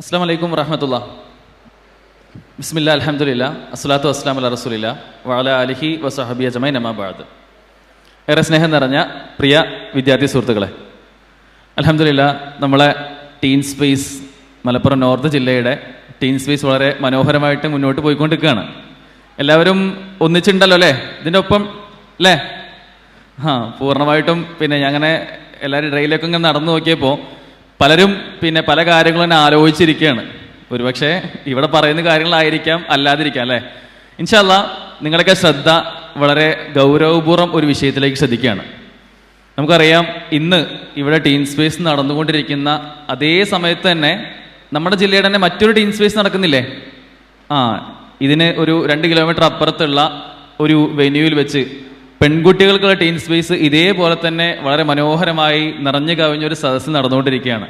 അസ്സാം വലൈക്കും വറഹമത്തുള്ള. ബിസ്മില്ല അലഹമുല്ല അസ്ലാത്തു അസ്ലാം അല്ല റസൂലില്ല വാല അലിഹി വസഹബി അജമൈ നമാബാദ് ഏറെ സ്നേഹം നിറഞ്ഞ പ്രിയ വിദ്യാർത്ഥി സുഹൃത്തുക്കളെ അലഹമുല്ല നമ്മളെ ടീൻ സ്പേസ് മലപ്പുറം നോർത്ത് ജില്ലയുടെ ടീൻ സ്പേസ് വളരെ മനോഹരമായിട്ട് മുന്നോട്ട് പോയിക്കൊണ്ടിരിക്കുകയാണ്. എല്ലാവരും ഒന്നിച്ചുണ്ടല്ലോ അല്ലേ? ഇതിന്റെ ഒപ്പം അല്ലേ? ആ പൂർണമായിട്ടും പിന്നെ ഞാൻ അങ്ങനെ എല്ലാവരും ട്രെയിലൊക്കെ ഇങ്ങനെ നടന്നു നോക്കിയപ്പോൾ പലരും പിന്നെ പല കാര്യങ്ങളും തന്നെ ആലോചിച്ചിരിക്കുകയാണ്. ഒരുപക്ഷെ ഇവിടെ പറയുന്ന കാര്യങ്ങളായിരിക്കാം അല്ലാതിരിക്കാം അല്ലേ? ഇൻഷല്ല നിങ്ങളൊക്കെ ശ്രദ്ധ വളരെ ഗൗരവപൂർവം ഒരു വിഷയത്തിലേക്ക് ശ്രദ്ധിക്കുകയാണ്. നമുക്കറിയാം ഇന്ന് ഇവിടെ ടീൻ സ്പേസ് നടന്നുകൊണ്ടിരിക്കുന്ന അതേ സമയത്ത് തന്നെ നമ്മുടെ ജില്ലയുടെ തന്നെ മറ്റൊരു ടീൻ സ്പേസ് നടക്കുന്നില്ലേ? ആ ഇതിന് ഒരു രണ്ട് കിലോമീറ്റർ അപ്പുറത്തുള്ള ഒരു വെന്യൂവിൽ വെച്ച് പെൺകുട്ടികൾക്കുള്ള ടീൻ സ്പേസ് ഇതേപോലെ തന്നെ വളരെ മനോഹരമായി നിറഞ്ഞു കവിഞ്ഞൊരു സദസ്സ് നടന്നുകൊണ്ടിരിക്കുകയാണ്.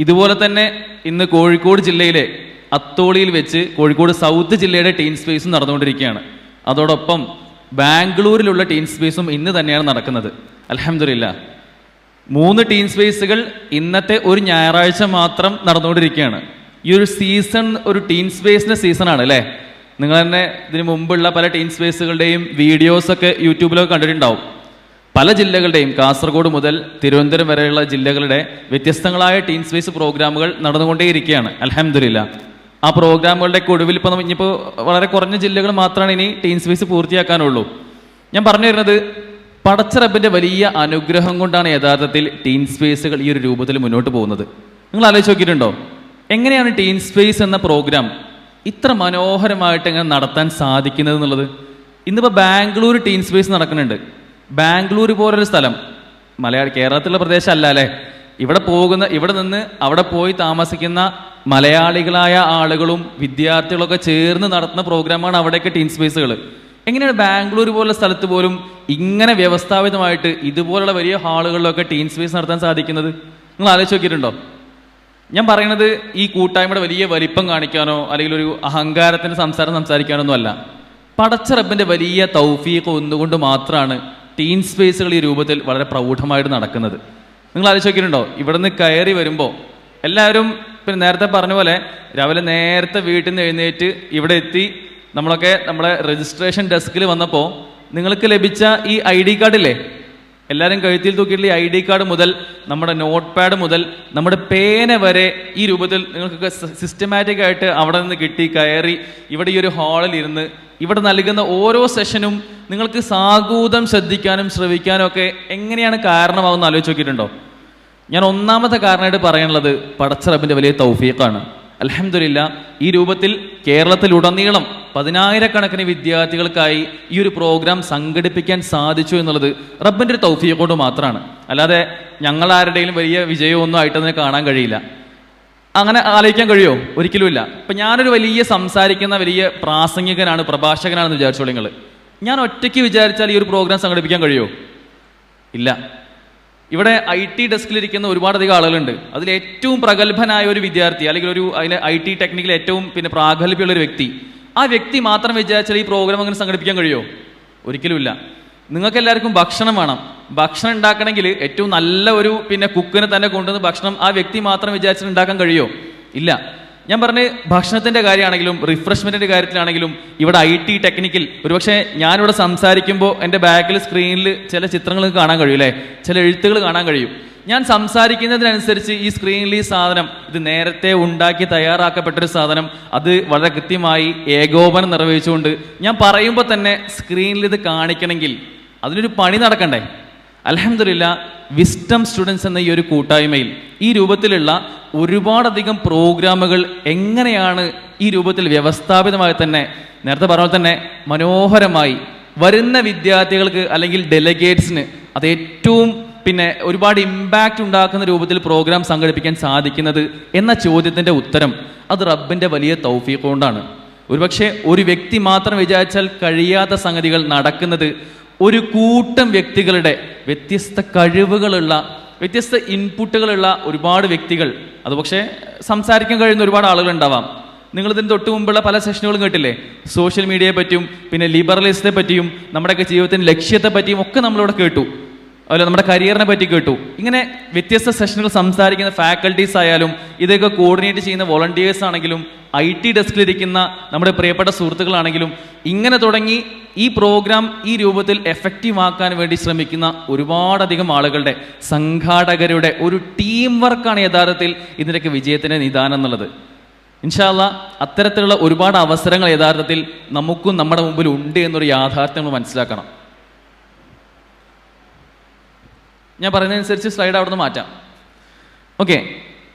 ഇതുപോലെ തന്നെ ഇന്ന് കോഴിക്കോട് ജില്ലയിലെ അത്തോളിയിൽ വെച്ച് കോഴിക്കോട് സൗത്ത് ജില്ലയുടെ ടീൻ സ്പേസും നടന്നുകൊണ്ടിരിക്കുകയാണ്. അതോടൊപ്പം ബാംഗ്ലൂരിലുള്ള ടീൻ സ്പേസും ഇന്ന് തന്നെയാണ് നടക്കുന്നത്. അലഹമില്ല മൂന്ന് ടീൻ സ്പേസുകൾ ഇന്നത്തെ ഒരു ഞായറാഴ്ച മാത്രം നടന്നുകൊണ്ടിരിക്കുകയാണ്. ഈ ഒരു സീസൺ ഒരു ടീൻ സ്പേസിന്റെ സീസണാണ് അല്ലേ? നിങ്ങൾ തന്നെ ഇതിനു മുമ്പുള്ള പല ടീം സ്പേസുകളുടെയും വീഡിയോസ് ഒക്കെ യൂട്യൂബിലൊക്കെ കണ്ടിട്ടുണ്ടാവും. പല ജില്ലകളുടെയും കാസർഗോഡ് മുതൽ തിരുവനന്തപുരം വരെയുള്ള ജില്ലകളുടെ വ്യത്യസ്തങ്ങളായ ടീം സ്പേസ് പ്രോഗ്രാമുകൾ നടന്നുകൊണ്ടേയിരിക്കുകയാണ്. അലഹമില്ല ആ പ്രോഗ്രാമുകളുടെ ഒടുവിൽ ഇപ്പം ഇനിയിപ്പോൾ വളരെ കുറഞ്ഞ ജില്ലകൾ മാത്രമാണ് ഇനി ടീം സ്പേസ് പൂർത്തിയാക്കാനുള്ളൂ. ഞാൻ പറഞ്ഞു വരുന്നത് പടച്ചറബിന്റെ വലിയ അനുഗ്രഹം കൊണ്ടാണ് യഥാർത്ഥത്തിൽ ടീം സ്പേസുകൾ ഈ ഒരു രൂപത്തിൽ മുന്നോട്ട് പോകുന്നത്. നിങ്ങൾ ആലോചിച്ച് നോക്കിയിട്ടുണ്ടോ? എങ്ങനെയാണ് ടീം സ്പേസ് എന്ന പ്രോഗ്രാം ഇത്ര മനോഹരമായിട്ട് എങ്ങനെ നടത്താൻ സാധിക്കുന്നത് എന്നുള്ളത് ഇന്നിപ്പോൾ ബാംഗ്ലൂർ ടീം സ്പേസ് നടക്കുന്നുണ്ട്. ബാംഗ്ലൂർ പോലൊരു സ്ഥലം. മലയാള കേരളത്തിലുള്ള പ്രദേശമല്ല അല്ലേ? ഇവിടെ പോകുന്ന ഇവിടെ നിന്ന് അവിടെ പോയി താമസിക്കുന്ന മലയാളികളായ ആളുകളും വിദ്യാർത്ഥികളൊക്കെ ചേർന്ന് നടത്തുന്ന പ്രോഗ്രാമാണ് അവിടെയൊക്കെ ടീം സ്പേസുകൾ എങ്ങനെയാണ് ബാംഗ്ലൂർ പോലുള്ള സ്ഥലത്ത് പോലും ഇങ്ങനെ വ്യവസ്ഥാപിതമായിട്ട് ഇതുപോലുള്ള വലിയ ഹാളുകളിലൊക്കെ ടീം സ്പേസ് നടത്താൻ സാധിക്കുന്നത്? നിങ്ങൾ ആലോചിച്ച് നോക്കിയിട്ടുണ്ടോ? ഞാൻ പറയുന്നത് ഈ കൂട്ടായ്മയുടെ വലിയ വലിപ്പം കാണിക്കാനോ അല്ലെങ്കിൽ ഒരു അഹങ്കാരത്തിന്റെ സംസാരം സംസാരിക്കാനോ ഒന്നും അല്ല പടച്ച റബ്ബിന്റെ വലിയ തൗഫീഖ് ഒന്നുകൊണ്ട് മാത്രമാണ് ടീൻ സ്പേസുകൾ ഈ രൂപത്തിൽ വളരെ പ്രൗഢമായിട്ട് നടക്കുന്നത്. നിങ്ങൾ ആലോചിക്കുന്നുണ്ടോ ഇവിടെ ഇവിടുന്ന് കയറി വരുമ്പോൾ എല്ലാവരും പിന്നെ നേരത്തെ പറഞ്ഞ പോലെ രാവിലെ നേരത്തെ വീട്ടിൽ നിന്ന് എഴുന്നേറ്റ് ഇവിടെ എത്തി നമ്മളൊക്കെ നമ്മുടെ രജിസ്ട്രേഷൻ ഡെസ്കിൽ വന്നപ്പോൾ നിങ്ങൾക്ക് ലഭിച്ച ഈ ഐ ഡി കാർഡില്ലേ എല്ലാവരും കഴുത്തിൽ തൂക്കിയിട്ടുള്ള ഐ ഡി കാർഡ് മുതൽ നമ്മുടെ നോട്ട് പാഡ് മുതൽ നമ്മുടെ പേന വരെ ഈ രൂപത്തിൽ നിങ്ങൾക്ക് സിസ്റ്റമാറ്റിക് ആയിട്ട് അവിടെ നിന്ന് കിട്ടി കയറി ഇവിടെ ഈ ഒരു ഹാളിൽ ഇരുന്ന് ഇവിടെ നൽകുന്ന ഓരോ സെഷനും നിങ്ങൾക്ക് സാഗൂതം ശ്രദ്ധിക്കാനും ശ്രവിക്കാനും ഒക്കെ എങ്ങനെയാണ് കാരണമാകുന്ന ആലോചിച്ച് നോക്കിയിട്ടുണ്ടോ? ഞാൻ ഒന്നാമത്തെ കാരണമായിട്ട് പറയാനുള്ളത് പടച്ചറബിന്റെ വലിയ തൗഫീഖാണ്. അലഹമില്ല ഈ രൂപത്തിൽ കേരളത്തിലുടനീളം പതിനായിരക്കണക്കിന് വിദ്യാർത്ഥികൾക്കായി ഈ ഒരു പ്രോഗ്രാം സംഘടിപ്പിക്കാൻ സാധിച്ചു എന്നുള്ളത് റബ്ബിന്റെ ഒരു തൗഫീഖ് കൊണ്ട് മാത്രമാണ്. അല്ലാതെ ഞങ്ങൾ ആരുടെയും വലിയ വിജയമൊന്നും ആയിട്ടതിനെ കാണാൻ കഴിയില്ല. അങ്ങനെ ആലോചിക്കാൻ കഴിയുമോ ഒരിക്കലുമില്ല. ഇപ്പം ഞാനൊരു വലിയ സംസാരിക്കുന്ന വലിയ പ്രാസംഗികനാണ് പ്രഭാഷകനാണെന്ന് വിചാരിച്ചോളൂ നിങ്ങൾ ഞാൻ ഒറ്റയ്ക്ക് വിചാരിച്ചാൽ ഈ ഒരു പ്രോഗ്രാം സംഘടിപ്പിക്കാൻ കഴിയുമോ ഇല്ല. ഇവിടെ ഐ ടി ഡെസ്കിലിരിക്കുന്ന ഒരുപാടധികം ആളുകളുണ്ട്. അതിൽ ഏറ്റവും പ്രഗത്ഭനായ ഒരു വിദ്യാർത്ഥി അല്ലെങ്കിൽ ഒരു അതിലെ ഐ ടി ടെക്നിക്കിൽ ഏറ്റവും പിന്നെ പ്രാഗൽഭ്യമുള്ള ഒരു വ്യക്തി ആ വ്യക്തി മാത്രം വിചാരിച്ചാൽ ഈ പ്രോഗ്രാം അങ്ങനെ സംഘടിപ്പിക്കാൻ കഴിയുമോ ഒരിക്കലുമില്ല. നിങ്ങൾക്ക് എല്ലാവർക്കും ഭക്ഷണം വേണം. ഭക്ഷണം ഉണ്ടാക്കണമെങ്കിൽ ഏറ്റവും നല്ല ഒരു പിന്നെ കുക്കിനെ തന്നെ കൊണ്ടുവന്ന് ഭക്ഷണം ആ വ്യക്തി മാത്രം വിചാരിച്ചിട്ട് ഉണ്ടാക്കാൻ കഴിയുമോ ഇല്ല. ഞാൻ പറഞ്ഞ ഭക്ഷണത്തിന്റെ കാര്യമാണെങ്കിലും റിഫ്രഷ്മെന്റിന്റെ കാര്യത്തിലാണെങ്കിലും ഇവിടെ ഐ ടി ടെക്നിക്കൽ ഒരുപക്ഷെ ഞാനിവിടെ സംസാരിക്കുമ്പോൾ എന്റെ ബാക്കിൽ സ്ക്രീനിൽ ചില ചിത്രങ്ങൾ കാണാൻ കഴിയും അല്ലേ? ചില എഴുത്തുകൾ കാണാൻ കഴിയും. ഞാൻ സംസാരിക്കുന്നതിനനുസരിച്ച് ഈ സ്ക്രീനിൽ ഈ സാധനം ഇത് നേരത്തെ ഉണ്ടാക്കി തയ്യാറാക്കപ്പെട്ട ഒരു സാധനം അത് വളരെ കൃത്യമായി ഏകോപനം നിർവഹിച്ചുകൊണ്ട് ഞാൻ പറയുമ്പോൾ തന്നെ സ്ക്രീനിൽ ഇത് കാണിക്കണമെങ്കിൽ അതിനൊരു പണി നടക്കണ്ടേ? അലഹമില്ല വിസ്റ്റം സ്റ്റുഡൻസ് എന്ന ഈ ഒരു കൂട്ടായ്മയിൽ ഈ രൂപത്തിലുള്ള ഒരുപാടധികം പ്രോഗ്രാമുകൾ എങ്ങനെയാണ് ഈ രൂപത്തിൽ വ്യവസ്ഥാപിതമായി തന്നെ നേരത്തെ പറഞ്ഞ തന്നെ മനോഹരമായി വരുന്ന വിദ്യാർത്ഥികൾക്ക് അല്ലെങ്കിൽ ഡെലഗേറ്റ്സിന് അത് ഏറ്റവും പിന്നെ ഒരുപാട് ഇമ്പാക്റ്റ് ഉണ്ടാക്കുന്ന രൂപത്തിൽ പ്രോഗ്രാം സംഘടിപ്പിക്കാൻ സാധിക്കുന്നത് എന്ന ചോദ്യത്തിന്റെ ഉത്തരം അത് റബ്ബിന്റെ വലിയ തൗഫീഖ് കൊണ്ടാണ്. ഒരുപക്ഷെ ഒരു വ്യക്തി മാത്രം വിചാരിച്ചാൽ കഴിയാത്ത സംഗതികൾ നടക്കുന്നത് ഒരു കൂട്ടം വ്യക്തികളുടെ വ്യത്യസ്ത കഴിവുകളുള്ള വ്യത്യസ്ത ഇൻപുട്ടുകളുള്ള ഒരുപാട് വ്യക്തികൾ. അത് പക്ഷേ സംസാരിക്കാൻ കഴിയുന്ന ഒരുപാട് ആളുകൾ ഉണ്ടാവാം നിങ്ങൾ ഇതിന് തൊട്ട് മുമ്പുള്ള പല സെഷനുകളും കേട്ടില്ലേ? സോഷ്യൽ മീഡിയയെ പറ്റിയും പിന്നെ ലിബറലിസത്തെ പറ്റിയും നമ്മുടെയൊക്കെ ജീവിതത്തിന്റെ ലക്ഷ്യത്തെ പറ്റിയും ഒക്കെ നമ്മളിവിടെ കേട്ടു. അതുപോലെ നമ്മുടെ കരിയറിനെ പറ്റി കേട്ടു. ഇങ്ങനെ വ്യത്യസ്ത സെഷനുകൾ സംസാരിക്കുന്ന ഫാക്കൽറ്റീസ് ആയാലും ഇതൊക്കെ കോർഡിനേറ്റ് ചെയ്യുന്ന വോളണ്ടിയേഴ്സ് ആണെങ്കിലും ഐ ടി ഡെസ്കിലിരിക്കുന്ന നമ്മുടെ പ്രിയപ്പെട്ട സുഹൃത്തുക്കളാണെങ്കിലും ഇങ്ങനെ തുടങ്ങി ഈ പ്രോഗ്രാം ഈ രൂപത്തിൽ എഫക്റ്റീവ് ആക്കാൻ വേണ്ടി ശ്രമിക്കുന്ന ഒരുപാടധികം ആളുകളുടെ സംഘാടകരുടെ ഒരു ടീം വർക്കാണ് യഥാർത്ഥത്തിൽ ഇതിന്റെയൊക്കെ വിജയത്തിന്റെ നിദാനം എന്നുള്ളത്. ഇൻഷാല്ല അത്തരത്തിലുള്ള ഒരുപാട് അവസരങ്ങൾ യഥാർത്ഥത്തിൽ നമുക്കും നമ്മുടെ മുമ്പിൽ ഉണ്ട് എന്നൊരു യാഥാർത്ഥ്യം നമ്മൾ മനസ്സിലാക്കണം. ഞാൻ പറയുന്നതനുസരിച്ച് സ്ലൈഡ് അവിടെ നിന്ന് മാറ്റാം. ഓക്കെ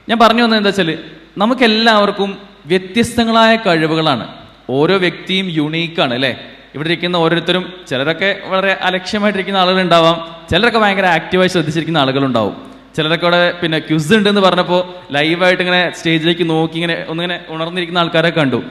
ഞാൻ പറഞ്ഞു വന്നത് എന്താ വെച്ചാൽ നമുക്കെല്ലാവർക്കും വ്യത്യസ്തങ്ങളായ കഴിവുകളാണ്. ഓരോ വ്യക്തിയും യുണീക്കാണ് അല്ലേ? ഇവിടെ ഇരിക്കുന്ന ഓരോരുത്തരും ചിലരൊക്കെ വളരെ അലക്ഷ്യമായിട്ടിരിക്കുന്ന ആളുകളുണ്ടാവാം. ചിലരൊക്കെ ഭയങ്കര ആക്റ്റീവായി ശ്രദ്ധിച്ചിരിക്കുന്ന ആളുകളുണ്ടാവും. ചിലരൊക്കെ അവിടെ പിന്നെ ക്യുസ് ഉണ്ടെന്ന് പറഞ്ഞപ്പോൾ ലൈവായിട്ട് ഇങ്ങനെ സ്റ്റേജിലേക്ക് നോക്കി ഇങ്ങനെ ഒന്നിങ്ങനെ ഉണർന്നിരിക്കുന്ന ആൾക്കാരെ കണ്ടു.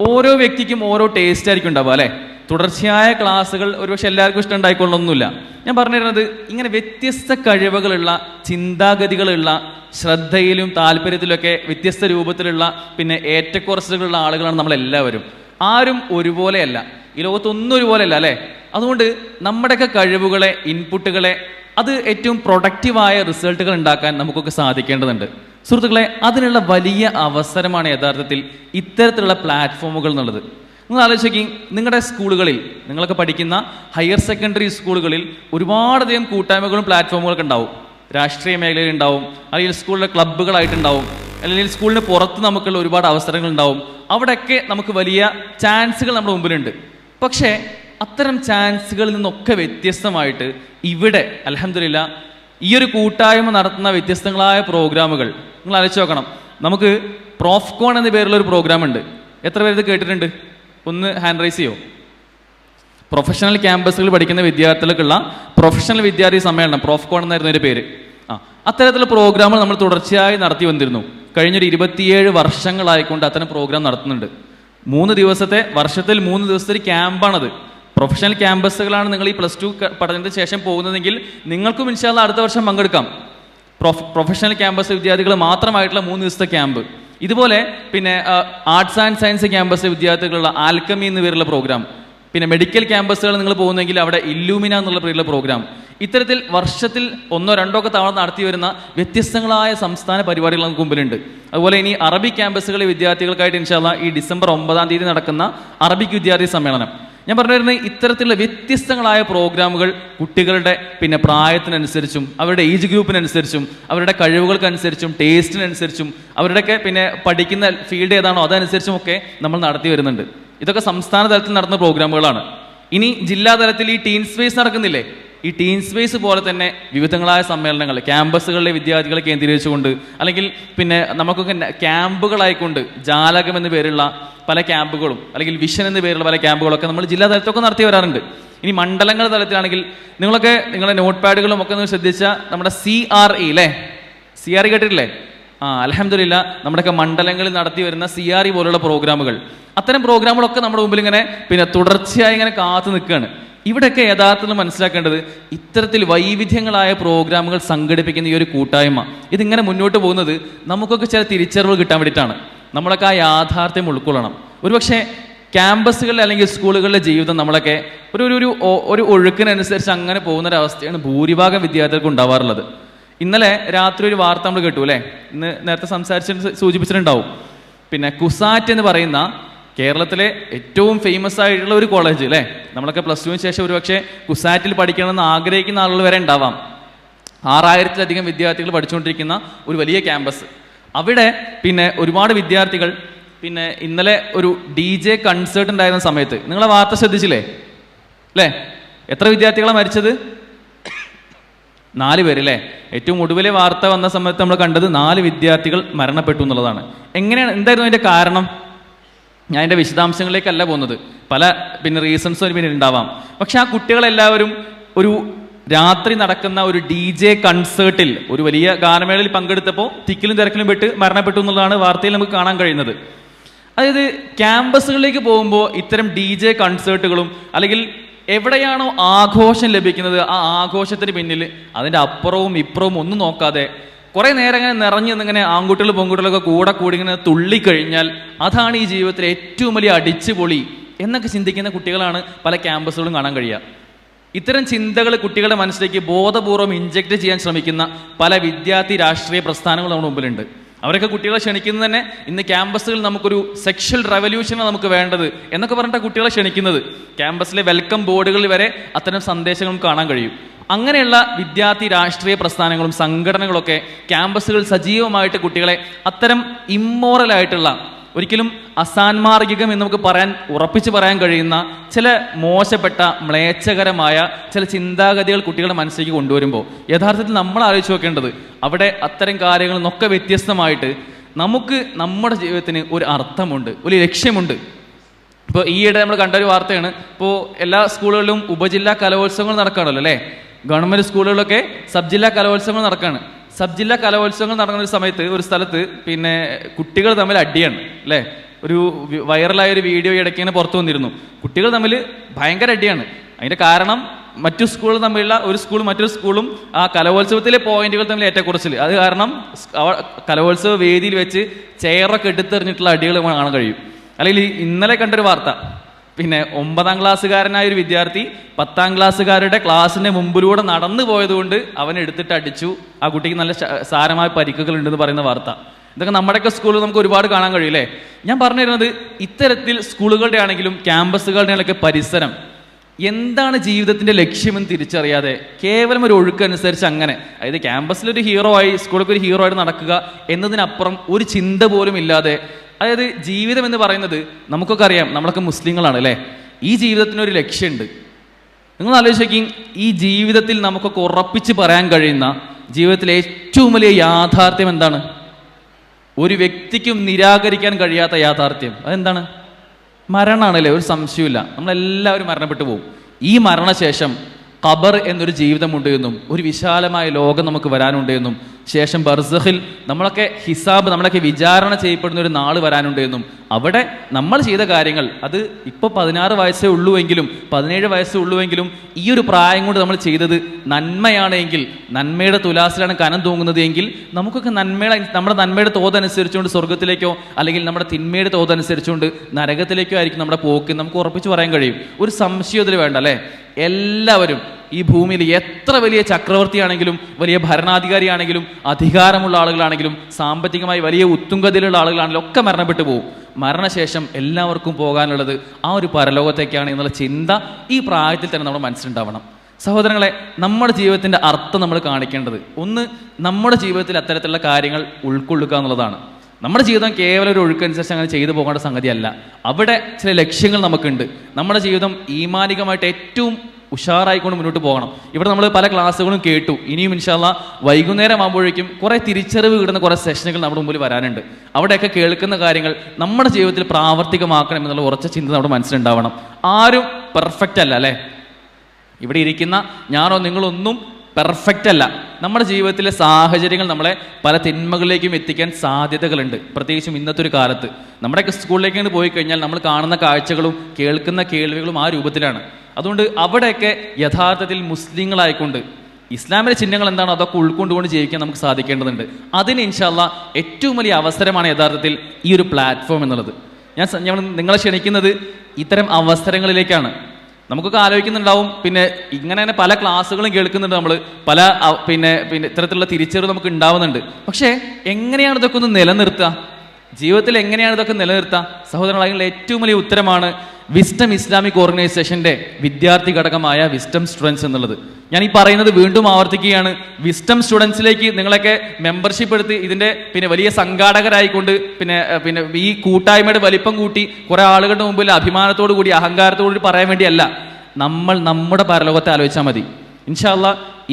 ഓരോ വ്യക്തിക്കും ഓരോ ടേസ്റ്റ് ആയിരിക്കും ഉണ്ടാവുക അല്ലേ? തുടർച്ചയായ ക്ലാസ്സുകൾ ഒരുപക്ഷെ എല്ലാവർക്കും ഇഷ്ടം ഉണ്ടായിക്കൊള്ളൊന്നുമില്ല ഞാൻ പറഞ്ഞു തരുന്നത് ഇങ്ങനെ വ്യത്യസ്ത കഴിവുകളുള്ള ചിന്താഗതികളുള്ള ശ്രദ്ധയിലും താല്പര്യത്തിലൊക്കെ വ്യത്യസ്ത രൂപത്തിലുള്ള പിന്നെ ഏറ്റക്കുറച്ചുകളുള്ള ആളുകളാണ് നമ്മളെല്ലാവരും. ആരും ഒരുപോലെയല്ല. ഈ ലോകത്തൊന്നും ഒരുപോലെയല്ല അല്ലേ? അതുകൊണ്ട് നമ്മുടെയൊക്കെ കഴിവുകളെ ഇൻപുട്ടുകളെ അത് ഏറ്റവും പ്രൊഡക്റ്റീവായ റിസൾട്ടുകൾ ഉണ്ടാക്കാൻ നമുക്കൊക്കെ സാധിക്കേണ്ടതുണ്ട്. സുഹൃത്തുക്കളെ അതിനുള്ള വലിയ അവസരമാണ് യഥാർത്ഥത്തിൽ ഇത്തരത്തിലുള്ള പ്ലാറ്റ്ഫോമുകൾ എന്നുള്ളത്. നിങ്ങൾ ആലോചിക്കും നിങ്ങളുടെ സ്കൂളുകളിൽ നിങ്ങളൊക്കെ പഠിക്കുന്ന ഹയർ സെക്കൻഡറി സ്കൂളുകളിൽ ഒരുപാടധികം കൂട്ടായ്മകളും പ്ലാറ്റ്ഫോമുകളൊക്കെ ഉണ്ടാവും. രാഷ്ട്രീയ മേഖലയിൽ ഉണ്ടാവും അല്ലെങ്കിൽ സ്കൂളിലെ ക്ലബ്ബുകളായിട്ടുണ്ടാവും അല്ലെങ്കിൽ സ്കൂളിന് പുറത്ത് നമുക്കുള്ള ഒരുപാട് അവസരങ്ങൾ ഉണ്ടാവും. അവിടെയൊക്കെ നമുക്ക് വലിയ ചാൻസുകൾ നമ്മുടെ മുമ്പിലുണ്ട്. പക്ഷേ അത്തരം ചാൻസുകളിൽ നിന്നൊക്കെ വ്യത്യസ്തമായിട്ട് ഇവിടെ അലഹമില്ല ഈ ഒരു കൂട്ടായ്മ നടത്തുന്ന വ്യത്യസ്തങ്ങളായ പ്രോഗ്രാമുകൾ നിങ്ങൾ ആലോചിച്ച് നോക്കണം. നമുക്ക് പ്രോഫ്കോൺ എന്ന പേരുള്ള ഒരു പ്രോഗ്രാം ഉണ്ട് എത്ര പേര് ഇത് കേട്ടിട്ടുണ്ട്? ഒന്ന് ഹാൻഡ് റൈസ് ചെയ്യോ. പ്രൊഫഷണൽ ക്യാമ്പസുകളിൽ പഠിക്കുന്ന വിദ്യാർത്ഥികൾക്കുള്ള പ്രൊഫഷണൽ വിദ്യാർത്ഥി സമ്മേളനം പ്രോഫ്കോൺ എന്നായിരുന്നു ഒരു പേര്. ആ അത്തരത്തിലുള്ള പ്രോഗ്രാമുകൾ നമ്മൾ തുടർച്ചയായി നടത്തി വന്നിരുന്നു. കഴിഞ്ഞൊരു ഇരുപത്തിയേഴ് വർഷങ്ങളായിക്കൊണ്ട് അത്തരം പ്രോഗ്രാം നടത്തുന്നുണ്ട്. മൂന്ന് ദിവസത്തെ വർഷത്തിൽ മൂന്ന് ദിവസത്തെ ഒരു ക്യാമ്പാണത്. പ്രൊഫഷണൽ ക്യാമ്പസുകളാണ് നിങ്ങൾ ഈ പ്ലസ് ടു പഠനത്തിന് ശേഷം പോകുന്നതെങ്കിൽ നിങ്ങൾക്കും ഇൻഷാല്ല അടുത്ത വർഷം പങ്കെടുക്കാം. പ്രൊഫ് പ്രൊഫഷണൽ ക്യാമ്പസ് വിദ്യാർത്ഥികൾ മാത്രമായിട്ടുള്ള മൂന്ന് ദിവസത്തെ ക്യാമ്പ്. ഇതുപോലെ പിന്നെ ആർട്സ് ആൻഡ് സയൻസ് ക്യാമ്പസ് വിദ്യാർത്ഥികളുള്ള ആൽക്കമി എന്ന് പേരുള്ള പ്രോഗ്രാം പിന്നെ മെഡിക്കൽ ക്യാമ്പസുകൾ നിങ്ങൾ പോകുന്നെങ്കിൽ അവിടെ ഇല്ലൂമിന എന്നുള്ള പേരുള്ള പ്രോഗ്രാം ഇത്തരത്തിൽ വർഷത്തിൽ ഒന്നോ രണ്ടോ ഒക്കെ തവണ നടത്തി വരുന്ന വ്യത്യസ്തങ്ങളായ സംസ്ഥാന പരിപാടികൾ നമുക്ക് മുമ്പിലുണ്ട്. അതുപോലെ ഇനി അറബിക് ക്യാമ്പസുകളിലെ വിദ്യാർത്ഥികൾക്കായിട്ട് ഇൻഷാല്ല ഈ ഡിസംബർ ഒമ്പതാം തീയതി നടക്കുന്ന അറബിക് വിദ്യാർത്ഥി സമ്മേളനം. ഞാൻ പറഞ്ഞു വരുന്നത് ഇത്തരത്തിലുള്ള വ്യത്യസ്തങ്ങളായ പ്രോഗ്രാമുകൾ കുട്ടികളുടെ പിന്നെ പ്രായത്തിനനുസരിച്ചും അവരുടെ ഏജ് ഗ്രൂപ്പിനനുസരിച്ചും അവരുടെ കഴിവുകൾക്കനുസരിച്ചും ടേസ്റ്റിനനുസരിച്ചും അവരുടെയൊക്കെ പിന്നെ പഠിക്കുന്ന ഫീൽഡ് ഏതാണോ അതനുസരിച്ചും ഒക്കെ നമ്മൾ നടത്തി വരുന്നുണ്ട്. ഇതൊക്കെ സംസ്ഥാന തലത്തിൽ നടന്ന പ്രോഗ്രാമുകളാണ്. ഇനി ജില്ലാ തലത്തിൽ ഈ ടീൻ സ്പേസ് നടക്കുന്നില്ലേ? ഈ ടീൻ സ്പേസ് പോലെ തന്നെ വിവിധങ്ങളായ സമ്മേളനങ്ങൾ ക്യാമ്പസുകളിലെ വിദ്യാർത്ഥികളെ കേന്ദ്രീകരിച്ചുകൊണ്ട് അല്ലെങ്കിൽ പിന്നെ നമുക്കൊക്കെ ക്യാമ്പുകളായിക്കൊണ്ട് ജാലകം എന്ന പേരുള്ള പല ക്യാമ്പുകളും അല്ലെങ്കിൽ വിഷൻ എന്ന പേരുള്ള പല ക്യാമ്പുകളൊക്കെ നമ്മൾ ജില്ലാ തലത്തൊക്കെ നടത്തി വരാറുണ്ട്. ഇനി മണ്ഡലങ്ങൾ തലത്തിലാണെങ്കിൽ നിങ്ങളൊക്കെ നിങ്ങളുടെ നോട്ട് പാഡുകളും ഒക്കെ ഒന്ന് ശ്രദ്ധിച്ച നമ്മുടെ സി ആർ ഇ അല്ലേ സി ആർ ഇ കേട്ടിട്ടില്ലേ? ആ അലഹമില്ല നമ്മുടെയൊക്കെ മണ്ഡലങ്ങളിൽ നടത്തി വരുന്ന സി ആർ ഇ പോലുള്ള പ്രോഗ്രാമുകൾ. അത്തരം പ്രോഗ്രാമുകളൊക്കെ നമ്മുടെ മുമ്പിൽ ഇങ്ങനെ പിന്നെ തുടർച്ചയായി ഇങ്ങനെ കാത്തു നിൽക്കുകയാണ്. ഇവിടെയൊക്കെ യഥാർത്ഥത്തിൽ മനസ്സിലാക്കേണ്ടത് ഇത്തരത്തിൽ വൈവിധ്യങ്ങളായ പ്രോഗ്രാമുകൾ സംഘടിപ്പിക്കുന്ന ഈ ഒരു കൂട്ടായ്മ. ഇതിങ്ങനെ മുന്നോട്ട് പോകുന്നത് നമുക്കൊക്കെ ചില തിരിച്ചറിവ് കിട്ടാൻ വേണ്ടിയിട്ടാണ്. നമ്മളൊക്കെ ആ യാഥാർത്ഥ്യം ഉൾക്കൊള്ളണം. ഒരുപക്ഷെ ക്യാമ്പസുകളിൽ അല്ലെങ്കിൽ സ്കൂളുകളിലെ ജീവിതം നമ്മളൊക്കെ ഒരു ഒരു- ഒരു ഒഴുക്കിനനുസരിച്ച് അങ്ങനെ പോകുന്ന ഒരു അവസ്ഥയാണ് ഭൂരിഭാഗം വിദ്യാർത്ഥികൾക്ക് ഉണ്ടാവാറുള്ളത്. ഇന്നലെ രാത്രി ഒരു വാർത്ത നമ്മൾ കേട്ടു അല്ലേ? ഇന്ന് നേരത്തെ സംസാരിച്ചിട്ട് സൂചിപ്പിച്ചിട്ടുണ്ടാവും. പിന്നെ കുസാറ്റ് എന്ന് പറയുന്ന കേരളത്തിലെ ഏറ്റവും ഫേമസ് ആയിട്ടുള്ള ഒരു കോളേജ് അല്ലേ നമ്മളൊക്കെ പ്ലസ് ടുവിന് ശേഷം ഒരുപക്ഷെ കുസാറ്റിൽ പഠിക്കണമെന്ന് ആഗ്രഹിക്കുന്ന ആളുകൾ വരെ ഉണ്ടാവാം. ആറായിരത്തിലധികം വിദ്യാർത്ഥികൾ പഠിച്ചുകൊണ്ടിരിക്കുന്ന ഒരു വലിയ ക്യാമ്പസ് അവിടെ പിന്നെ ഒരുപാട് വിദ്യാർത്ഥികൾ പിന്നെ ഇന്നലെ ഒരു ഡി ജെ കൺസേർട്ട് ഉണ്ടായിരുന്ന സമയത്ത്. നിങ്ങളെ വാർത്ത ശ്രദ്ധിച്ചില്ലേ? അല്ലേ എത്ര വിദ്യാർത്ഥികളാണ് മരിച്ചത്? നാല് പേര് അല്ലേ ഏറ്റവും ഒടുവിലെ വാർത്ത വന്ന സമയത്ത് നമ്മൾ കണ്ടത് നാല് വിദ്യാർത്ഥികൾ മരണപ്പെട്ടു എന്നുള്ളതാണ്. എങ്ങനെയാണ് എന്തായിരുന്നു അതിന്റെ കാരണം? ഞാൻ എന്റെ വിശദാംശങ്ങളിലേക്കല്ല പോകുന്നത്. പല പിന്നെ റീസൺസും പിന്നെ ഉണ്ടാവാം. പക്ഷെ ആ കുട്ടികളെല്ലാവരും ഒരു രാത്രി നടക്കുന്ന ഒരു ഡി ജെ കൺസേർട്ടിൽ ഒരു വലിയ ഗാനമേളയിൽ പങ്കെടുത്തപ്പോൾ തിക്കിലും തിരക്കിലും പെട്ട് മരണപ്പെട്ടു എന്നുള്ളതാണ് വാർത്തയിൽ നമുക്ക് കാണാൻ കഴിയുന്നത്. അതായത് ക്യാമ്പസുകളിലേക്ക് പോകുമ്പോൾ ഇത്തരം ഡി ജെ കൺസേർട്ടുകളും അല്ലെങ്കിൽ എവിടെയാണോ ആഘോഷം ലഭിക്കുന്നത് ആ ആഘോഷത്തിന് പിന്നിൽ അതിന്റെ അപ്പുറവും ഇപ്പുറവും ഒന്നും നോക്കാതെ കുറെ നേരം ഇങ്ങനെ നിറഞ്ഞു നിന്നിങ്ങനെ ആൺകുട്ടികളും പെൺകുട്ടികളൊക്കെ കൂടെ കൂടി ഇങ്ങനെ തുള്ളിക്കഴിഞ്ഞാൽ അതാണ് ഈ ജീവിതത്തിലെ ഏറ്റവും വലിയ അടിച്ചുപൊളി എന്നൊക്കെ ചിന്തിക്കുന്ന കുട്ടികളാണ് പല ക്യാമ്പസുകളും കാണാൻ കഴിയുക. ഇത്തരം ചിന്തകൾ കുട്ടികളുടെ മനസ്സിലേക്ക് ബോധപൂർവം ഇഞ്ചക്ട് ചെയ്യാൻ ശ്രമിക്കുന്ന പല വിദ്യാർത്ഥി രാഷ്ട്രീയ പ്രസ്ഥാനങ്ങളും നമ്മുടെ മുമ്പിലുണ്ട്. അവരൊക്കെ കുട്ടികളെ ക്ഷണിക്കുന്നത് തന്നെ ഇന്ന് ക്യാമ്പസുകളിൽ നമുക്കൊരു സെക്ഷൽ റെവല്യൂഷനാണ് നമുക്ക് വേണ്ടത് എന്നൊക്കെ പറഞ്ഞിട്ട് കുട്ടികളെ ക്ഷണിക്കുന്നത്. ക്യാമ്പസിലെ വെൽക്കം ബോർഡുകളിൽ വരെ അത്തരം സന്ദേശങ്ങളും കാണാൻ കഴിയും. അങ്ങനെയുള്ള വിദ്യാർത്ഥി രാഷ്ട്രീയ പ്രസ്ഥാനങ്ങളും സംഘടനകളൊക്കെ ക്യാമ്പസുകൾ സജീവമായിട്ട് കുട്ടികളെ അത്തരം ഇമ്മോറൽ ആയിട്ടുള്ള ഒരിക്കലും അസാൻമാർഗികം എന്ന് നമുക്ക് പറയാൻ ഉറപ്പിച്ച് പറയാൻ കഴിയുന്ന ചില മോശപ്പെട്ട മ്ലേച്ഛകരമായ ചില ചിന്താഗതികൾ കുട്ടികളുടെ മനസ്സിലേക്ക് കൊണ്ടുവരുമ്പോൾ യഥാർത്ഥത്തിൽ നമ്മൾ ആലോചിച്ച് നോക്കേണ്ടത് അവിടെ അത്തരം കാര്യങ്ങളിൽ നിന്നൊക്കെ വ്യത്യസ്തമായിട്ട് നമുക്ക് നമ്മുടെ ജീവിതത്തിന് ഒരു അർത്ഥമുണ്ട് ഒരു ലക്ഷ്യമുണ്ട്. ഇപ്പോൾ ഈയിടെ നമ്മൾ കണ്ട ഒരു വാർത്തയാണ് ഇപ്പോൾ എല്ലാ സ്കൂളുകളിലും ഉപജില്ലാ കലോത്സവങ്ങൾ നടക്കുകയാണല്ലോ അല്ലേ? ഗവൺമെന്റ് സ്കൂളുകളിലൊക്കെ സബ് ജില്ലാ കലോത്സവങ്ങൾ നടക്കുകയാണ് സബ് ജില്ലാ കലോത്സവങ്ങൾ നടക്കുന്ന ഒരു സമയത്ത് ഒരു സ്ഥലത്ത് പിന്നെ കുട്ടികൾ തമ്മിൽ അടിയാണ് അല്ലേ? ഒരു വൈറലായ ഒരു വീഡിയോ ഇടയ്ക്ക് ഇങ്ങനെ പുറത്തു വന്നിരുന്നു. കുട്ടികൾ തമ്മിൽ ഭയങ്കര അടിയാണ്. അതിന്റെ കാരണം മറ്റു സ്കൂളുകൾ തമ്മിലുള്ള ഒരു സ്കൂളും മറ്റൊരു സ്കൂളും ആ കലോത്സവത്തിലെ പോയിന്റുകൾ തമ്മിൽ ഏറ്റക്കുറച്ചിൽ അത് കാരണം കലോത്സവ വേദിയിൽ വെച്ച് ചെയറൊക്കെ എടുത്തെറിഞ്ഞിട്ടുള്ള അടികൾ കാണാൻ കഴിയും. അല്ലെങ്കിൽ ഇന്നലെ കണ്ടൊരു വാർത്ത. പിന്നെ ഒമ്പതാം ക്ലാസ്സുകാരനായ ഒരു വിദ്യാർത്ഥി പത്താം ക്ലാസ്സുകാരുടെ ക്ലാസ്സിന്റെ മുമ്പിലൂടെ നടന്നു പോയതുകൊണ്ട് അവൻ എടുത്തിട്ട് അടിച്ചു. ആ കുട്ടിക്ക് നല്ല സാരമായ പരിക്കുകൾ ഉണ്ടെന്ന് പറയുന്ന വാർത്ത. ഇതൊക്കെ നമ്മുടെയൊക്കെ സ്കൂളിൽ നമുക്ക് ഒരുപാട് കാണാൻ കഴിയില്ലേ? ഞാൻ പറഞ്ഞു തരുന്നത് ഇത്തരത്തിൽ സ്കൂളുകളുടെ ആണെങ്കിലും ക്യാമ്പസുകളുടെ ആണെങ്കിലും പരിസരം എന്താണ് ജീവിതത്തിന്റെ ലക്ഷ്യമെന്ന് തിരിച്ചറിയാതെ കേവലം ഒരു ഒഴുക്കനുസരിച്ച് അങ്ങനെ അതായത് ക്യാമ്പസിൽ ഒരു ഹീറോ ആയി സ്കൂളൊക്കെ ഒരു ഹീറോ ആയിട്ട് നടക്കുക എന്നതിനപ്പുറം ഒരു ചിന്ത പോലും ഇല്ലാതെ അതായത് ജീവിതം എന്ന് പറയുന്നത് നമുക്കൊക്കെ അറിയാം നമ്മളൊക്കെ മുസ്ലിങ്ങളാണ് അല്ലേ? ഈ ജീവിതത്തിന് ഒരു ലക്ഷ്യമുണ്ട്. നിങ്ങൾ ആലോചിക്കും ഈ ജീവിതത്തിൽ നമുക്കൊക്കെ ഉറപ്പിച്ച് പറയാൻ കഴിയുന്ന ജീവിതത്തിലെ ഏറ്റവും വലിയ യാഥാർത്ഥ്യം എന്താണ്? ഒരു വ്യക്തിക്കും നിരാകരിക്കാൻ കഴിയാത്ത യാഥാർത്ഥ്യം. അതെന്താണ്? മരണമാണല്ലേ ഒരു സംശയമില്ല നമ്മളെല്ലാവരും മരണപ്പെട്ടു പോകും. ഈ മരണശേഷം ഖബർ എന്നൊരു ജീവിതമുണ്ട് എന്നും ഒരു വിശാലമായ ലോകം നമുക്ക് വരാനുണ്ട് എന്നും ശേഷം ബർസഖിൽ നമ്മളൊക്കെ ഹിസാബ് നമ്മളൊക്കെ വിചാരണ ചെയ്യപ്പെടുന്ന ഒരു നാൾ വരാനുണ്ട് എന്നും അവിടെ നമ്മൾ ചെയ്ത കാര്യങ്ങൾ അത് ഇപ്പോൾ പതിനാറ് വയസ്സേ ഉള്ളൂവെങ്കിലും പതിനേഴ് വയസ്സേ ഉള്ളൂവെങ്കിലും ഈ ഒരു പ്രായം കൊണ്ട് നമ്മൾ ചെയ്തത് നന്മയാണ് എങ്കിൽ നന്മയുടെ തുലാസിലാണ് കനം തൂങ്ങുന്നത് എങ്കിൽ നമുക്കൊക്കെ നന്മയുടെ നമ്മുടെ നന്മയുടെ തോതനുസരിച്ചുകൊണ്ട് സ്വർഗത്തിലേക്കോ അല്ലെങ്കിൽ നമ്മുടെ തിന്മയുടെ തോതനുസരിച്ചുകൊണ്ട് നരകത്തിലേക്കോ ആയിരിക്കും നമ്മുടെ പോക്ക് നമുക്ക് ഉറപ്പിച്ച് പറയാൻ കഴിയും. ഒരു സംശയം ഇതിൽ വേണ്ട അല്ലേ? എല്ലാവരും ഈ ഭൂമിയിൽ എത്ര വലിയ ചക്രവർത്തിയാണെങ്കിലും വലിയ ഭരണാധികാരിയാണെങ്കിലും അധികാരമുള്ള ആളുകളാണെങ്കിലും സാമ്പത്തികമായി വലിയ ഉത്തുംഗതിയിലുള്ള ആളുകളാണെങ്കിലും ഒക്കെ മരണപ്പെട്ടു പോകും മരണശേഷം എല്ലാവർക്കും പോകാനുള്ളത് ആ ഒരു പരലോകത്തേക്കാണ് എന്നുള്ള ചിന്ത ഈ പ്രായത്തിൽ തന്നെ നമ്മുടെ മനസ്സിലുണ്ടാവണം. സഹോദരങ്ങളെ നമ്മുടെ ജീവിതത്തിന്റെ അർത്ഥം നമ്മൾ കാണിക്കേണ്ടത് ഒന്ന് നമ്മുടെ ജീവിതത്തിൽ അത്തരത്തിലുള്ള കാര്യങ്ങൾ ഉൾക്കൊള്ളുക എന്നുള്ളതാണ്. നമ്മുടെ ജീവിതം കേവലം ഒരു ഒഴുക്കനുസരിച്ച് അങ്ങനെ ചെയ്തു പോകേണ്ട സംഗതിയല്ല. അവിടെ ചില ലക്ഷ്യങ്ങൾ നമുക്കുണ്ട്. നമ്മുടെ ജീവിതം ഈമാനികമായിട്ട് ഏറ്റവും ഉഷാറായിക്കൊണ്ട് മുന്നോട്ട് പോകണം. ഇവിടെ നമ്മൾ പല ക്ലാസ്സുകളും കേട്ടു. ഇനിയും ഇൻഷാല്ല വൈകുന്നേരം ആകുമ്പോഴേക്കും കുറെ തിരിച്ചറിവ് കിട്ടുന്ന കുറെ സെഷനുകൾ നമ്മുടെ മുമ്പിൽ വരാനുണ്ട്. അവിടെയൊക്കെ കേൾക്കുന്ന കാര്യങ്ങൾ നമ്മുടെ ജീവിതത്തിൽ പ്രാവർത്തികമാക്കണം എന്നുള്ള ഉറച്ച ചിന്ത നമ്മുടെ മനസ്സിലുണ്ടാവണം. ആരും പെർഫെക്റ്റ് അല്ല അല്ലേ? ഇവിടെ ഇരിക്കുന്ന ഞാനോ നിങ്ങളൊന്നും പെർഫെക്റ്റ് അല്ല. നമ്മുടെ ജീവിതത്തിലെ സാഹചര്യങ്ങൾ നമ്മളെ പല തിന്മകളിലേക്കും എത്തിക്കാൻ സാധ്യതകളുണ്ട്. പ്രത്യേകിച്ചും ഇന്നത്തെ ഒരു കാലത്ത്. നമ്മുടെയൊക്കെ സ്കൂളിലേക്ക് പോയി കഴിഞ്ഞാൽ നമ്മൾ കാണുന്ന കാഴ്ചകളും കേൾക്കുന്ന കേൾവികളും ആ രൂപത്തിലാണ്. അതുകൊണ്ട് അവിടെയൊക്കെ യഥാർത്ഥത്തിൽ മുസ്ലിങ്ങളായിക്കൊണ്ട് ഇസ്ലാമിലെ ചിഹ്നങ്ങൾ എന്താണോ അതൊക്കെ ഉൾക്കൊണ്ടുകൊണ്ട് ജീവിക്കാൻ നമുക്ക് സാധിക്കേണ്ടതുണ്ട്. അതിന് ഇൻഷാല്ല ഏറ്റവും വലിയ അവസരമാണ് യഥാർത്ഥത്തിൽ ഈ ഒരു പ്ലാറ്റ്ഫോം എന്നുള്ളത്. ഞാൻ ഞാൻ നിങ്ങളെ ക്ഷണിക്കുന്നത് ഇത്തരം അവസരങ്ങളിലേക്കാണ്. നമുക്കൊക്കെ ആലോചിക്കുന്നുണ്ടാവും പിന്നെ ഇങ്ങനെ തന്നെ പല ക്ലാസ്സുകളും കേൾക്കുന്നുണ്ട് നമ്മൾ പല പിന്നെ പിന്നെ ഇത്തരത്തിലുള്ള തിരിച്ചറിവ് നമുക്ക് ഉണ്ടാവുന്നുണ്ട്. പക്ഷേ എങ്ങനെയാണ് ഇതൊക്കെ ഒന്ന് നിലനിർത്തുക? ജീവിതത്തിൽ എങ്ങനെയാണ് ഇതൊക്കെ നിലനിർത്തുക? സഹോദരങ്ങളെ ഏറ്റവും വലിയ ഉത്തരമാണ് വിസ്റ്റം ഇസ്ലാമിക് ഓർഗനൈസേഷന്റെ വിദ്യാർത്ഥി ഘടകമായ വിസ്റ്റം സ്റ്റുഡൻസ് എന്നുള്ളത്. ഞാൻ ഈ പറയുന്നത് വീണ്ടും ആവർത്തിക്കുകയാണ്. വിസ്റ്റം സ്റ്റുഡൻസിലേക്ക് നിങ്ങളൊക്കെ മെമ്പർഷിപ്പ് എടുത്ത് ഇതിന്റെ പിന്നെ വലിയ സംഘാടകരായിക്കൊണ്ട് പിന്നെ പിന്നെ ഈ കൂട്ടായ്മയുടെ വലിപ്പം കൂട്ടി കുറെ ആളുകളുടെ മുമ്പിൽ അഭിമാനത്തോടു കൂടി അഹങ്കാരത്തോടു കൂടി പറയാൻ വേണ്ടിയല്ല. നമ്മൾ നമ്മുടെ പരലോകത്തെ ആലോചിച്ചാൽ മതി. ഇൻഷാല്ല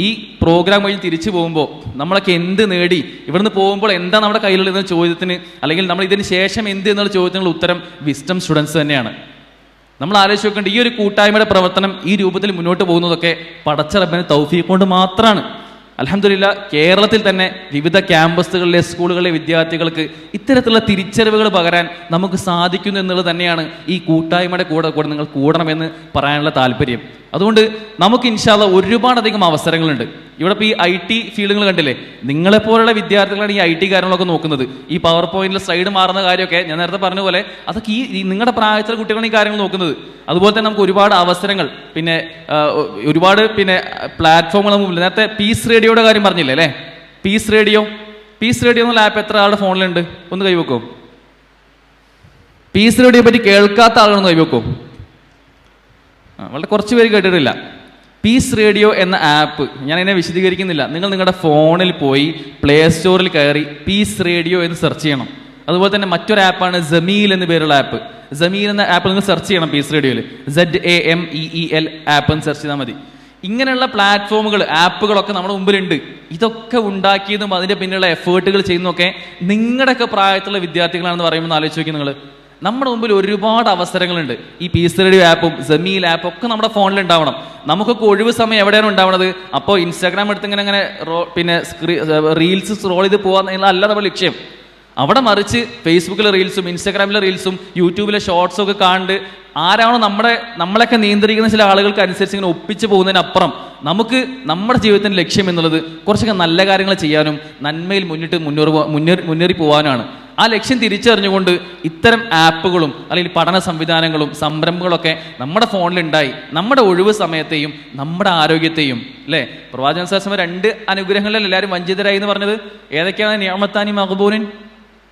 ഈ പ്രോഗ്രാം വഴി തിരിച്ചു പോകുമ്പോൾ നമ്മളൊക്കെ എന്ത് നേടി ഇവിടുന്ന് പോകുമ്പോൾ എന്താ നമ്മുടെ കയ്യിലുള്ള ചോദ്യത്തിന് അല്ലെങ്കിൽ നമ്മൾ ഇതിന് ശേഷം എന്ത് എന്നുള്ള ചോദ്യത്തിനുള്ള ഉത്തരം വിസ്റ്റം സ്റ്റുഡൻസ് തന്നെയാണ്. നമ്മൾ ആലോചിച്ച് നോക്കേണ്ട ഈ ഒരു കൂട്ടായ്മയുടെ പ്രവർത്തനം ഈ രൂപത്തിൽ മുന്നോട്ട് പോകുന്നതൊക്കെ പടച്ചറബിന് തൗഫീഖ് കൊണ്ട് മാത്രമാണ് അലഹമില്ല കേരളത്തിൽ തന്നെ വിവിധ ക്യാമ്പസുകളിലെ സ്കൂളുകളിലെ വിദ്യാർത്ഥികൾക്ക് ഇത്തരത്തിലുള്ള തിരിച്ചറിവുകൾ പകരാൻ നമുക്ക് സാധിക്കുന്നു എന്നുള്ളത് തന്നെയാണ് ഈ കൂട്ടായ്മയുടെ കൂടെ കൂടെ നിങ്ങൾ കൂടണമെന്ന് പറയാനുള്ള താല്പര്യം. അതുകൊണ്ട് നമുക്ക് ഇൻഷാല്ല ഒരുപാടധികം അവസരങ്ങളുണ്ട്. ഇവിടെ ഇപ്പോൾ ഈ ഐ ടി ഫീൽഡുകൾ കണ്ടില്ലേ? നിങ്ങളെപ്പോലുള്ള വിദ്യാർത്ഥികളാണ് ഈ ഐ ടി കാര്യങ്ങളൊക്കെ നോക്കുന്നത്. ഈ പവർ പോയിന്റിൽ സ്ലൈഡ് മാറുന്ന കാര്യമൊക്കെ ഞാൻ നേരത്തെ പറഞ്ഞ പോലെ അതൊക്കെ ഈ നിങ്ങളുടെ പ്രായത്തിലെ കുട്ടികളാണ് ഈ കാര്യങ്ങൾ നോക്കുന്നത്. അതുപോലെ തന്നെ നമുക്ക് ഒരുപാട് അവസരങ്ങൾ. പിന്നെ ഒരുപാട് പിന്നെ പ്ലാറ്റ്ഫോമുകൾ മുമ്പിൽ നേരത്തെ പീസ് റേഡിയോയുടെ കാര്യം പറഞ്ഞില്ലേ അല്ലേ? പീസ് റേഡിയോ പീസ് റേഡിയോ എന്നുള്ള ആപ്പ് എത്ര ആളുടെ ഫോണിലുണ്ട്? ഒന്ന് കൈവെക്കും. പീസ് റേഡിയോ പറ്റി കേൾക്കാത്ത ആളുകളൊന്ന് കൈവെക്കും. വളരെ കുറച്ച് പേര് കേട്ടിട്ടില്ല. പീസ് റേഡിയോ എന്ന ആപ്പ് ഞാൻ എന്നെ വിശദീകരിക്കുന്നില്ല. നിങ്ങൾ നിങ്ങളുടെ ഫോണിൽ പോയി പ്ലേ സ്റ്റോറിൽ കയറി പീസ് റേഡിയോ എന്ന് സെർച്ച് ചെയ്യണം. അതുപോലെ തന്നെ മറ്റൊരു ആപ്പാണ് ജമീൽ എന്ന് പേരുള്ള ആപ്പ് ജമീൽ എന്ന ആപ്പ് നിങ്ങൾ സെർച്ച് ചെയ്യണം പീസ് റേഡിയോയിൽ Z A M E E L app എന്ന് സെർച്ച് ചെയ്താൽ മതി. ഇങ്ങനെയുള്ള പ്ലാറ്റ്ഫോമുകൾ ആപ്പുകളൊക്കെ നമ്മുടെ മുമ്പിലുണ്ട്. ഇതൊക്കെ ഉണ്ടാക്കിയതും അതിന്റെ പിന്നിലുള്ള എഫേർട്ടുകൾ ചെയ്യുന്നതൊക്കെ നിങ്ങളുടെയൊക്കെ പ്രായത്തിലുള്ള വിദ്യാർത്ഥികളാണെന്ന് പറയുമ്പോൾ ആലോചിച്ച് നോക്കി നിങ്ങൾ. നമ്മുടെ മുമ്പിൽ ഒരുപാട് അവസരങ്ങളുണ്ട്. ഈ പീസ് റേഡിയോ ആപ്പും ജമീൽ ആപ്പും ഒക്കെ നമ്മുടെ ഫോണിൽ ഉണ്ടാവണം. നമുക്കൊക്കെ ഒഴിവ് സമയം എവിടെയാണ് ഉണ്ടാവണത്? അപ്പോൾ ഇൻസ്റ്റാഗ്രാം എടുത്ത് ഇങ്ങനെ റോ- പിന്നെ റീൽസ് സ്ക്രോൾ ചെയ്ത് പോകാന്നുള്ള അല്ല നമ്മുടെ ലക്ഷ്യം. അവിടെ മറിച്ച് ഫേസ്ബുക്കിലെ റീൽസും ഇൻസ്റ്റാഗ്രാമിലെ റീൽസും യൂട്യൂബിലെ ഷോർട്സും ഒക്കെ കണ്ട് ആരാണോ നമ്മുടെ നമ്മളൊക്കെ നിയന്ത്രിക്കുന്ന ചില ആളുകൾക്ക് അനുസരിച്ച് ഇങ്ങനെ ഒപ്പിച്ച് പോകുന്നതിനപ്പുറം നമുക്ക് നമ്മുടെ ജീവിതത്തിന്റെ ലക്ഷ്യം എന്നുള്ളത് കുറച്ചൊക്കെ നല്ല കാര്യങ്ങൾ ചെയ്യാനും നന്മയിൽ മുന്നിട്ട് മുന്നേറി മുന്നേറി പോകാനാണ് ആ ലക്ഷ്യം തിരിച്ചറിഞ്ഞുകൊണ്ട് ഇത്തരം ആപ്പുകളും അല്ലെങ്കിൽ പഠന സംവിധാനങ്ങളും സംരംഭങ്ങളൊക്കെ നമ്മുടെ ഫോണിലുണ്ടായി. നമ്മുടെ ഒഴിവ് സമയത്തെയും നമ്മുടെ ആരോഗ്യത്തെയും അല്ലേ? പ്രവാചകൻ സാസ്മ രണ്ട് അനുഗ്രഹങ്ങളിൽ എല്ലാവരും വഞ്ചിതരായി എന്ന് പറഞ്ഞത്? ഏതൊക്കെയാണ് നിയമത്താനി മഹബൂനിൻ?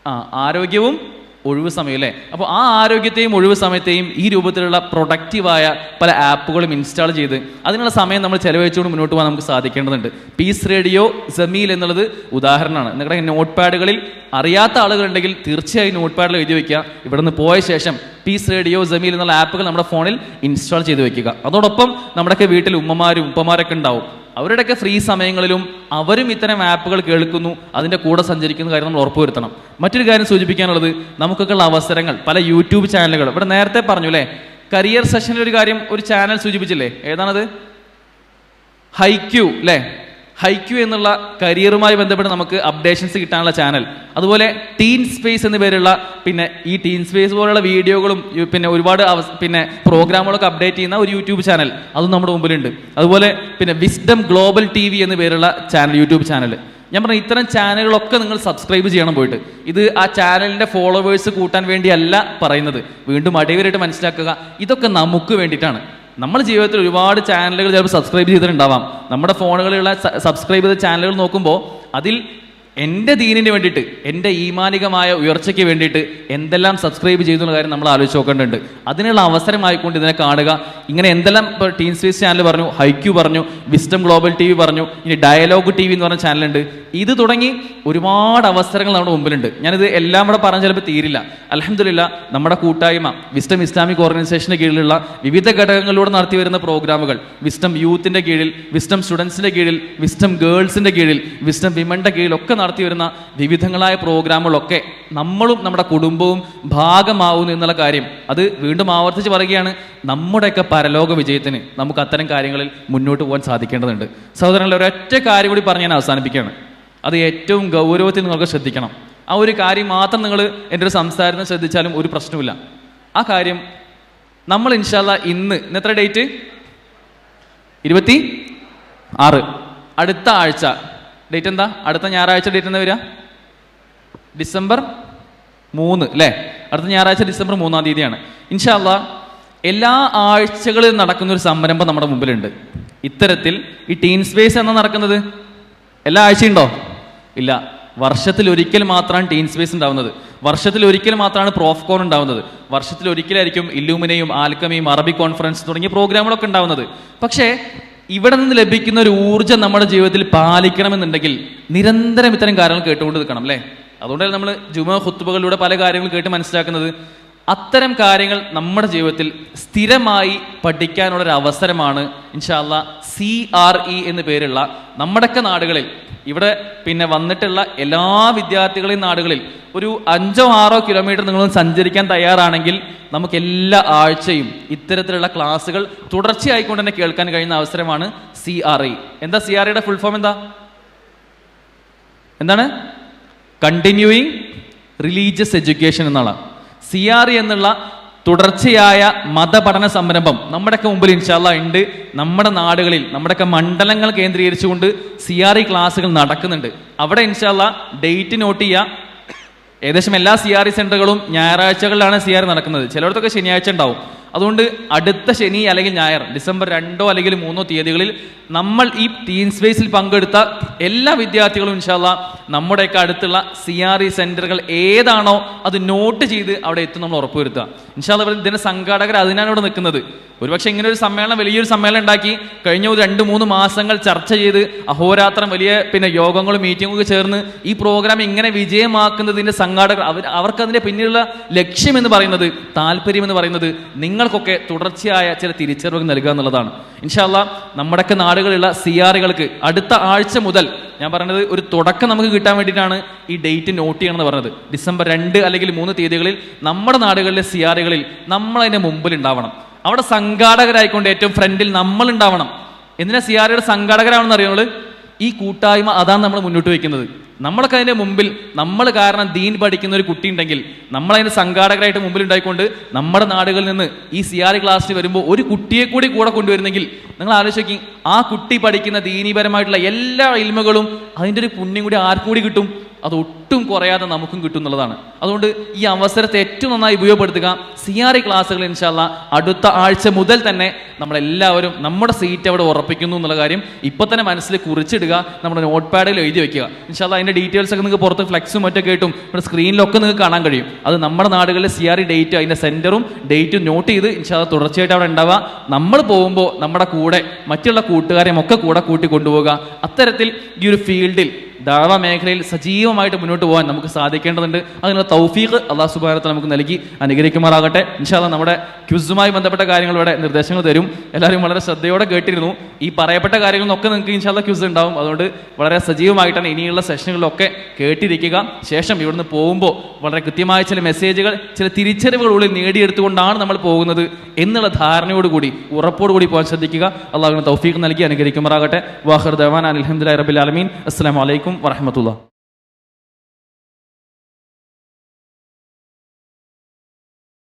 ആ ആരോഗ്യവും ഒഴിവ് സമയം അല്ലേ അപ്പോൾ ആ ആരോഗ്യത്തെയും ഒഴിവ് സമയത്തെയും ഈ രൂപത്തിലുള്ള പ്രൊഡക്റ്റീവായ പല ആപ്പുകളും ഇൻസ്റ്റാൾ ചെയ്ത് അതിനുള്ള സമയം നമ്മൾ ചെലവഴിച്ചുകൊണ്ട് മുന്നോട്ട് പോകാൻ നമുക്ക് സാധിക്കേണ്ടതുണ്ട്. പീസ് റേഡിയോ ജമീൽ എന്നുള്ളത് ഉദാഹരണമാണ്. നിങ്ങളുടെ നോട്ട് പാഡുകളിൽ അറിയാത്ത ആളുകളുണ്ടെങ്കിൽ തീർച്ചയായും നോട്ട് പാഡിൽ എഴുതി വയ്ക്കുക ഇവിടെ നിന്ന് പോയ ശേഷം പീസ് റേഡിയോ ജമീൽ എന്നുള്ള ആപ്പുകൾ നമ്മുടെ ഫോണിൽ ഇൻസ്റ്റാൾ ചെയ്ത് വെക്കുക. അതോടൊപ്പം നമ്മുടെയൊക്കെ വീട്ടിൽ ഉമ്മമാരും ഉപ്പമാരൊക്കെ ഉണ്ടാവും. അവരുടെയൊക്കെ ഫ്രീ സമയങ്ങളിലും അവരും ഇത്തരം ആപ്പുകൾ കേൾക്കുന്നു അതിന്റെ കൂടെ സഞ്ചരിക്കുന്ന കാര്യം നമ്മൾ ഉറപ്പുവരുത്തണം മറ്റൊരു കാര്യം സൂചിപ്പിക്കാനുള്ളത് നമുക്കൊക്കെ ഉള്ള അവസരങ്ങൾ പല യൂട്യൂബ് ചാനലുകൾ ഇവിടെ നേരത്തെ പറഞ്ഞു അല്ലേ കരിയർ സെഷനിൽ ഒരു കാര്യം ഒരു ചാനൽ സൂചിപ്പിച്ചില്ലേ? ഏതാണത്? ഹൈക്യൂ അല്ലേ ഹൈക്യൂ എന്നുള്ള കരിയറുമായി ബന്ധപ്പെട്ട് നമുക്ക് അപ്ഡേഷൻസ് കിട്ടാനുള്ള ചാനൽ. അതുപോലെ ടീൻ സ്പേസ് എന്ന പേരുള്ള പിന്നെ ഈ ടീൻ സ്പേസ് പോലുള്ള വീഡിയോകളും പിന്നെ ഒരുപാട് പിന്നെ പ്രോഗ്രാമുകളൊക്കെ അപ്ഡേറ്റ് ചെയ്യുന്ന ഒരു യൂട്യൂബ് ചാനൽ. അതും നമ്മുടെ മുമ്പിലുണ്ട്. അതുപോലെ പിന്നെ വിസ്ഡം ഗ്ലോബൽ ടി വി എന്ന പേരുള്ള ചാനൽ യൂട്യൂബ് ചാനൽ. ഞാൻ പറഞ്ഞു ഇത്തരം ചാനലുകളൊക്കെ നിങ്ങൾ സബ്സ്ക്രൈബ് ചെയ്യണം പോയിട്ട്. ഇത് ആ ചാനലിന്റെ ഫോളോവേഴ്സ് കൂട്ടാൻ വേണ്ടിയല്ല പറയുന്നത്. വീണ്ടും അടിവരായിട്ട് മനസ്സിലാക്കുക. ഇതൊക്കെ നമുക്ക് വേണ്ടിയിട്ടാണ്. നമ്മുടെ ജീവിതത്തിൽ ഒരുപാട് ചാനലുകൾ ചിലപ്പോൾ സബ്സ്ക്രൈബ് ചെയ്തിട്ടുണ്ടാവാം. നമ്മുടെ ഫോണുകളിലുള്ള സബ്സ്ക്രൈബ് ചെയ്ത ചാനലുകൾ നോക്കുമ്പോൾ അതിൽ എന്റെ ദീനിന് വേണ്ടിയിട്ട് എന്റെ ഈമാനികമായ ഉയർച്ചയ്ക്ക് വേണ്ടിയിട്ട് എന്തെല്ലാം സബ്സ്ക്രൈബ് ചെയ്യുന്ന കാര്യം നമ്മൾ ആലോചിച്ച് നോക്കേണ്ടതുണ്ട്. അതിനുള്ള അവസരമായിക്കൊണ്ട് ഇതിനെ കാണുക. ഇങ്ങനെ എന്തെല്ലാം ഇപ്പോൾ ടീം സ്പേസ് ചാനൽ പറഞ്ഞു ഹൈക്യു പറഞ്ഞു വിസ്ഡം ഗ്ലോബൽ ടി വി പറഞ്ഞു ഇനി ഡയലോഗ് ടി വി എന്ന് പറഞ്ഞ ചാനലുണ്ട് ഇത് തുടങ്ങി ഒരുപാട് അവസരങ്ങൾ നമ്മുടെ മുമ്പിലുണ്ട്. ഞാനിത് എല്ലാം കൂടെ പറഞ്ഞ ചിലപ്പോൾ തീരില്ല. അലഹമില്ല നമ്മുടെ കൂട്ടായ്മ വിസ്ഡം ഇസ്ലാമിക് ഓർഗനൈസേഷന്റെ കീഴിലുള്ള വിവിധ ഘടകങ്ങളിലൂടെ നടത്തി വരുന്ന പ്രോഗ്രാമുകൾ വിസ്ഡം യൂത്തിന്റെ കീഴിൽ വിസ്ഡം സ്റ്റുഡൻസിന്റെ കീഴിൽ വിസ്ഡം ഗേൾസിന്റെ കീഴിൽ വിസ്ഡം വിമന്റെ കീഴിൽ ഒക്കെ നടത്തി വരുന്ന വിവിധങ്ങളായ പ്രോഗ്രാമുകളൊക്കെ നമ്മളും നമ്മുടെ കുടുംബവും ഭാഗമാവുന്നു എന്നുള്ള കാര്യം അത് വീണ്ടും ആവർത്തിച്ച് പറയുകയാണ്. നമ്മുടെയൊക്കെ പരലോക വിജയത്തിന് നമുക്ക് അത്തരം കാര്യങ്ങളിൽ മുന്നോട്ട് പോകാൻ സാധിക്കേണ്ടതുണ്ട്. സഹോദരങ്ങളെ ഒരൊറ്റ കാര്യം കൂടി പറഞ്ഞ് ഞാൻ അവസാനിപ്പിക്കുകയാണ്. അത് ഏറ്റവും ഗൗരവത്തിൽ നിങ്ങൾക്ക് ശ്രദ്ധിക്കണം. ആ ഒരു കാര്യം മാത്രം നിങ്ങൾ എന്റെ ഒരു സംസാരത്തിന് ശ്രദ്ധിച്ചാലും ഒരു പ്രശ്നമില്ല ആ കാര്യം നമ്മൾ ഇൻഷാല്ല ഇന്ന് ഇന്ന് എത്ര ഡേറ്റ്? ഇരുപത്തി ആറ്. അടുത്ത ആഴ്ച ഡേറ്റ് എന്താ? അടുത്ത ഞായറാഴ്ച ഡേറ്റ് എന്താ വരിക? ഡിസംബർ മൂന്ന് അല്ലേ അടുത്ത ഞായറാഴ്ച ഡിസംബർ മൂന്നാം തീയതിയാണ്. ഇൻഷാല്ല എല്ലാ ആഴ്ചകളിലും നടക്കുന്ന ഒരു സംരംഭം നമ്മുടെ മുമ്പിലുണ്ട്. ഇത്തരത്തിൽ ഈ ടീൻ സ്പേസ് എന്നാ നടക്കുന്നത്? എല്ലാ ആഴ്ചയുണ്ടോ ഇല്ല. വർഷത്തിൽ ഒരിക്കൽ മാത്രമാണ് ടീൻ സ്പേസ് ഉണ്ടാവുന്നത്. വർഷത്തിൽ ഒരിക്കൽ മാത്രമാണ് പ്രോഫ്കോൺ ഉണ്ടാവുന്നത്. വർഷത്തിൽ ഒരിക്കലായിരിക്കും ഇല്ലൂമിനയും ആൽക്കമിയും അറബി കോൺഫറൻസ് തുടങ്ങിയ പ്രോഗ്രാമുകളൊക്കെ ഉണ്ടാവുന്നത്. പക്ഷേ ഇവിടെ നിന്ന് ലഭിക്കുന്ന ഒരു ഊർജം നമ്മുടെ ജീവിതത്തിൽ പാലിക്കണമെന്നുണ്ടെങ്കിൽ നിരന്തരം ഇത്തരം കാര്യങ്ങൾ കേട്ടുകൊണ്ട് നിൽക്കണം അല്ലേ? അതുകൊണ്ടല്ലേ നമ്മൾ ജുമ ഹുത്തുബകളിലൂടെ പല കാര്യങ്ങൾ കേട്ട് മനസ്സിലാക്കുന്നത്. അത്തരം കാര്യങ്ങൾ നമ്മുടെ ജീവിതത്തിൽ സ്ഥിരമായി പഠിക്കാനുള്ള ഒരു അവസരമാണ് ഇൻഷാല്ല സി ആർ ഇ എന്ന് പേരുള്ള നമ്മുടെയൊക്കെ നാടുകളിൽ. ഇവിടെ പിന്നെ വന്നിട്ടുള്ള എല്ലാ വിദ്യാർത്ഥികളെയും നാടുകളിൽ ഒരു അഞ്ചോ ആറോ കിലോമീറ്റർ നിങ്ങൾ സഞ്ചരിക്കാൻ തയ്യാറാണെങ്കിൽ നമുക്ക് എല്ലാ ആഴ്ചയും ഇത്തരത്തിലുള്ള ക്ലാസ്സുകൾ തുടർച്ചയായിക്കൊണ്ട് തന്നെ കേൾക്കാൻ കഴിയുന്ന അവസരമാണ് സി ആർ ഇ. എന്താ സി ആർ ഇയുടെ ഫുൾ ഫോം എന്താ? എന്താണ്? കണ്ടിന്യൂയിങ് റിലീജിയസ് എഡ്യൂക്കേഷൻ എന്നുള്ള സി ആർ എന്നുള്ള തുടർച്ചയായ മതപഠന സംരംഭം നമ്മുടെയൊക്കെ മുമ്പിൽ ഇൻഷാല്ല ഉണ്ട്. നമ്മുടെ നാടുകളിൽ നമ്മുടെയൊക്കെ മണ്ഡലങ്ങൾ കേന്ദ്രീകരിച്ചുകൊണ്ട് സി ആർ ഇ ക്ലാസ്സുകൾ നടക്കുന്നുണ്ട്. അവിടെ ഇൻഷാല്ല ഡേറ്റ് നോട്ട് ചെയ്യുക ഏകദേശം എല്ലാ സി ആർ ഇ സെന്ററുകളും ഞായറാഴ്ചകളിലാണ് സി ആർ നടക്കുന്നത്. ചിലയിടത്തൊക്കെ ശനിയാഴ്ച ഉണ്ടാവും. അതുകൊണ്ട് അടുത്ത ശനി അല്ലെങ്കിൽ ഞായർ ഡിസംബർ രണ്ടോ അല്ലെങ്കിൽ മൂന്നോ തീയതികളിൽ നമ്മൾ ഈ ടീൻ സ്പേസിൽ പങ്കെടുത്ത എല്ലാ വിദ്യാർത്ഥികളും ഇൻഷാല്ല നമ്മുടെയൊക്കെ അടുത്തുള്ള സി ആർ ഇ സെന്ററുകൾ ഏതാണോ അത് നോട്ട് ചെയ്ത് അവിടെ എത്തും നമ്മൾ ഉറപ്പുവരുത്തുക. ഇൻഷാല്ല ഇതിന്റെ സംഘാടകർ അതിനാണ് ഇവിടെ നിൽക്കുന്നത്. ഒരുപക്ഷെ ഇങ്ങനെ ഒരു സമ്മേളനം വലിയൊരു സമ്മേളനം ഉണ്ടാക്കി കഴിഞ്ഞ ഒരു രണ്ട് മൂന്ന് മാസങ്ങൾ ചർച്ച ചെയ്ത് അഹോരാത്രം വലിയ പിന്നെ യോഗങ്ങളും മീറ്റിങ്ങും ഒക്കെ ചേർന്ന് ഈ പ്രോഗ്രാം ഇങ്ങനെ വിജയമാക്കുന്നതിന്റെ സംഘാടകർ അവർ അവർക്ക് അതിന്റെ പിന്നിലുള്ള ലക്ഷ്യം എന്ന് പറയുന്നത് താല്പര്യം എന്ന് പറയുന്നത് നിങ്ങൾക്കൊക്കെ തുടർച്ചയായ ചില തിരിച്ചറിവുകൾ നൽകുക എന്നുള്ളതാണ്. ഇൻഷാല്ല നമ്മുടെയൊക്കെ നാടുകളിലുള്ള സി ആറുകൾക്ക് അടുത്ത ആഴ്ച മുതൽ ഞാൻ പറഞ്ഞത് ഒരു തുടക്കം നമുക്ക് കിട്ടാൻ വേണ്ടിയിട്ടാണ് ഈ ഡേറ്റ് നോട്ട് ചെയ്യണമെന്ന് പറഞ്ഞത്. ഡിസംബർ രണ്ട് അല്ലെങ്കിൽ മൂന്ന് തീയതികളിൽ നമ്മുടെ നാടുകളിലെ സി ആറുകളിൽ നമ്മൾ അതിന്റെ മുമ്പിൽ ഉണ്ടാവണം. അവിടെ സംഘാടകരായിക്കൊണ്ട് ഏറ്റവും ഫ്രണ്ടിൽ നമ്മൾ ഉണ്ടാവണം എന്തിനാ സി ആർ സംഘാടകരാണെന്ന് അറിയുന്നത് ഈ കൂട്ടായ്മ അതാണ് നമ്മൾ മുന്നോട്ട് വയ്ക്കുന്നത് നമ്മളൊക്കെ അതിന്റെ മുമ്പിൽ നമ്മൾ കാരണം ദീൻ പഠിക്കുന്ന ഒരു കുട്ടി ഉണ്ടെങ്കിൽ നമ്മൾ അതിന്റെ സംഘാടകരായിട്ട് മുമ്പിൽ ഉണ്ടായിക്കൊണ്ട് നമ്മുടെ നാടുകളിൽ നിന്ന് ഈ സി ആർ ക്ലാസ്സിൽ വരുമ്പോൾ ഒരു കുട്ടിയെ കൂടി കൂടെ കൊണ്ടുവരുന്നെങ്കിൽ നിങ്ങൾ ആലോചിക്കും ആ കുട്ടി പഠിക്കുന്ന ദീനീപരമായിട്ടുള്ള എല്ലാ ഇൽമകളും അതിന്റെ ഒരു പുണ്യം കൂടി ആർക്കും കൂടി കിട്ടും? അത് ഒട്ടും കുറയാതെ നമുക്കും കിട്ടുന്നുള്ളതാണ് അതുകൊണ്ട് ഈ അവസരത്തെ ഏറ്റവും നന്നായി ഉപയോഗപ്പെടുത്തുക. സി ആർ ഇ ക്ലാസ്സുകൾ ഇൻഷാല്ല അടുത്ത ആഴ്ച മുതൽ തന്നെ നമ്മളെല്ലാവരും നമ്മുടെ സീറ്റ് അവിടെ ഉറപ്പിക്കുന്നു എന്നുള്ള കാര്യം ഇപ്പം തന്നെ മനസ്സിൽ കുറിച്ചിടുക നമ്മുടെ നോട്ട് പാഡിൽ എഴുതി വെക്കുക. ഇൻഷാല്ല അതിന്റെ ഡീറ്റെയിൽസ് ഒക്കെ നിങ്ങൾക്ക് പുറത്ത് ഫ്ലെക്സും മറ്റൊക്കെ ആയിട്ടും ഇവിടെ സ്ക്രീനിലൊക്കെ നിങ്ങൾക്ക് കാണാൻ കഴിയും. അത് നമ്മുടെ നാടുകളിലെ സി ആർ ഇ ഡേറ്റ് അതിന്റെ സെന്ററും ഡേറ്റും നോട്ട് ചെയ്ത് ഇൻഷാല്ല തുടർച്ചയായിട്ട് അവിടെ ഉണ്ടാവുക. നമ്മൾ പോകുമ്പോൾ നമ്മുടെ കൂടെ മറ്റുള്ള കൂട്ടുകാരെയും ഒക്കെ കൂടെ കൂട്ടി കൊണ്ടുപോകുക അത്തരത്തിൽ ഈ ഒരു ഫീൽഡിൽ ദാവ മേഖലയിൽ സജീവമായിട്ട് മുന്നോട്ട് പോകാൻ നമുക്ക് സാധിക്കേണ്ടതുണ്ട്. അതിനുള്ള തൗഫീഖ് അള്ളാഹു സുബാനത്തെ നമുക്ക് നൽകി അനുഗ്രഹിക്കുമാറാകട്ടെ. ഇൻഷാല്ല നമ്മുടെ ക്യുസുമായി ബന്ധപ്പെട്ട കാര്യങ്ങൾ ഇവിടെ നിർദ്ദേശങ്ങൾ തരും. എല്ലാവരും വളരെ ശ്രദ്ധയോടെ കേട്ടിരുന്നു. ഈ പറയപ്പെട്ട കാര്യങ്ങളൊക്കെ നിങ്ങൾക്ക് ഇൻഷാല്ല ക്യുസ് ഉണ്ടാവും. അതുകൊണ്ട് വളരെ സജീവമായിട്ടാണ് ഇനിയുള്ള സെഷനുകളിലൊക്കെ കേട്ടിരിക്കുക. ശേഷം ഇവിടുന്ന് പോകുമ്പോൾ വളരെ കൃത്യമായ ചില മെസ്സേജുകൾ ചില തിരിച്ചറിവുകൾ ഉള്ളിൽ നേടിയെടുത്തുകൊണ്ടാണ് നമ്മൾ പോകുന്നത് എന്നുള്ള ധാരണയോടുകൂടി ഉറപ്പോടുകൂടി പോകാൻ ശ്രദ്ധിക്കുക. അള്ളാഹുവിന് തൗഫീഖ് നൽകി അനുഗ്രഹിക്കുമാറാകട്ടെ. വാഹർ ദവാൻ അലഹമുല്ലാ റബിൽ ആലമീൻ. അസ്സാം വലൈക്കും വറഹമത്തുള്ള